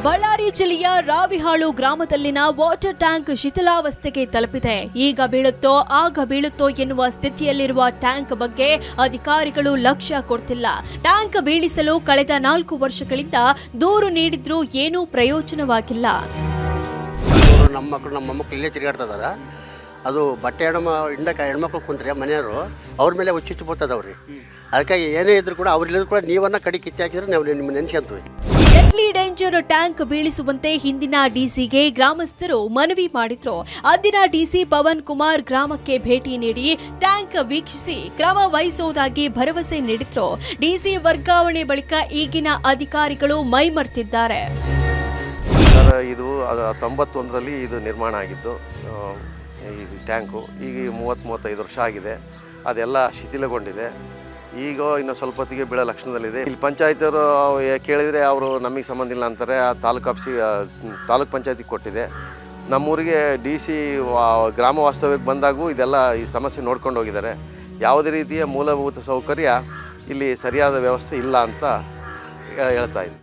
ಬಳ್ಳಾರಿ ಜಿಲ್ಲೆಯ ರಾವಿಹಾಳು ಗ್ರಾಮದಲ್ಲಿನ water tank ಶಿಥಿಲಾವಸ್ಥೆಗೆ ತಲುಪಿದೆ. ಈಗ ಬೀಳುತ್ತೋ ಆಗ ಬೀಳುತ್ತೋ ಎನ್ನುವ ಸ್ಥಿತಿಯಲ್ಲಿರುವ ಟ್ಯಾಂಕ್ ಬಗ್ಗೆ ಅಧಿಕಾರಿಗಳು ಲಕ್ಷ್ಯ ಕೊಡ್ತಿಲ್ಲ. ಟ್ಯಾಂಕ್ ಬೀಳಿಸಲು ಕಳೆದ ನಾಲ್ಕು ವರ್ಷಗಳಿಂದ ದೂರು ನೀಡಿದ್ರೂ ಏನೂ ಪ್ರಯೋಜನವಾಗಿಲ್ಲ. ನಮ್ಮ ಮಕ್ಕಳು ನಮ್ಮ ಇದಾರೆ. ಅದು ಬಟ್ಟೆ ಹೆಣ್ಮ ಹಿಂಡಕ ಹೆಣ್ಮಕ್ಳು ಕುಂತ್ರೆ ಮನೆಯವರು ಅವ್ರ ಮೇಲೆ ಹುಚ್ಚು ಬರ್ತದೆ ಅವ್ರಿ ಅದಕ್ಕಾಗಿ ಏನೇ ಇದ್ರು ಕೂಡ ಅವ್ರಿಲ್ಲದ್ರು ಕೂಡ ನೀವನ್ನ ಕಡಿ ಕಿತ್ತಿ ಹಾಕಿದ್ರೆ ನಾವು ನಿಮ್ಮ ನೆನ್ಸ್ಕೊಂತೀವಿ. ಡೆಡ್ಲಿ ಡೇಂಜರ್ ಟ್ಯಾಂಕ್ ಬೀಳಿಸುವಂತೆ ಹಿಂದಿನ ಡಿಸಿಗೆ ಗ್ರಾಮಸ್ಥರು ಮನವಿ ಮಾಡಿದ್ರು. ಅಂದಿನ ಡಿಸಿ ಪವನ್ ಕುಮಾರ್ ಗ್ರಾಮಕ್ಕೆ ಭೇಟಿ ನೀಡಿ ಟ್ಯಾಂಕ್ ವೀಕ್ಷಿಸಿ ಕ್ರಮ ವಹಿಸುವುದಾಗಿ ಭರವಸೆ ನೀಡಿದ್ರು. ಡಿಸಿ ವರ್ಗಾವಣೆ ಬಳಿಕ ಈಗಿನ ಅಧಿಕಾರಿಗಳು ಮೈಮರ್ತಿದ್ದಾರೆ ಸರ್ ಇದು ತೊಂಬತ್ತೊಂದರಲ್ಲಿ ಇದು ನಿರ್ಮಾಣ ಆಗಿದ್ದು ಈ ಟ್ಯಾಂಕು, ಈಗ ಮೂವತ್ತು ಮೂವತ್ತೈದು ವರ್ಷ ಆಗಿದೆ. ಅದೆಲ್ಲ ಶಿಥಿಲಗೊಂಡಿದೆ. ಈಗ ಇನ್ನು ಸ್ವಲ್ಪ ಹೊತ್ತಿಗೆ ಬೀಳೋ ಲಕ್ಷಣದಲ್ಲಿದೆ. ಇಲ್ಲಿ ಪಂಚಾಯತಿಯವರು ಕೇಳಿದರೆ ಅವರು ನಮಗೆ ಸಂಬಂಧ ಇಲ್ಲ ಅಂತಾರೆ. ಆ ತಾಲೂಕು ಆಫೀಸಿ ತಾಲೂಕ್ ಪಂಚಾಯತಿಗೆ ಕೊಟ್ಟಿದೆ. ನಮ್ಮೂರಿಗೆ ಡಿ ಸಿ ಗ್ರಾಮ ವಾಸ್ತವ್ಯಕ್ಕೆ ಬಂದಾಗೂ ಇದೆಲ್ಲ ಈ ಸಮಸ್ಯೆ ನೋಡ್ಕೊಂಡು ಹೋಗಿದ್ದಾರೆ. ಯಾವುದೇ ರೀತಿಯ ಮೂಲಭೂತ ಸೌಕರ್ಯ ಇಲ್ಲಿ ಸರಿಯಾದ ವ್ಯವಸ್ಥೆ ಇಲ್ಲ ಅಂತ ಹೇಳ್ತಾ ಇದ್ದೀನಿ.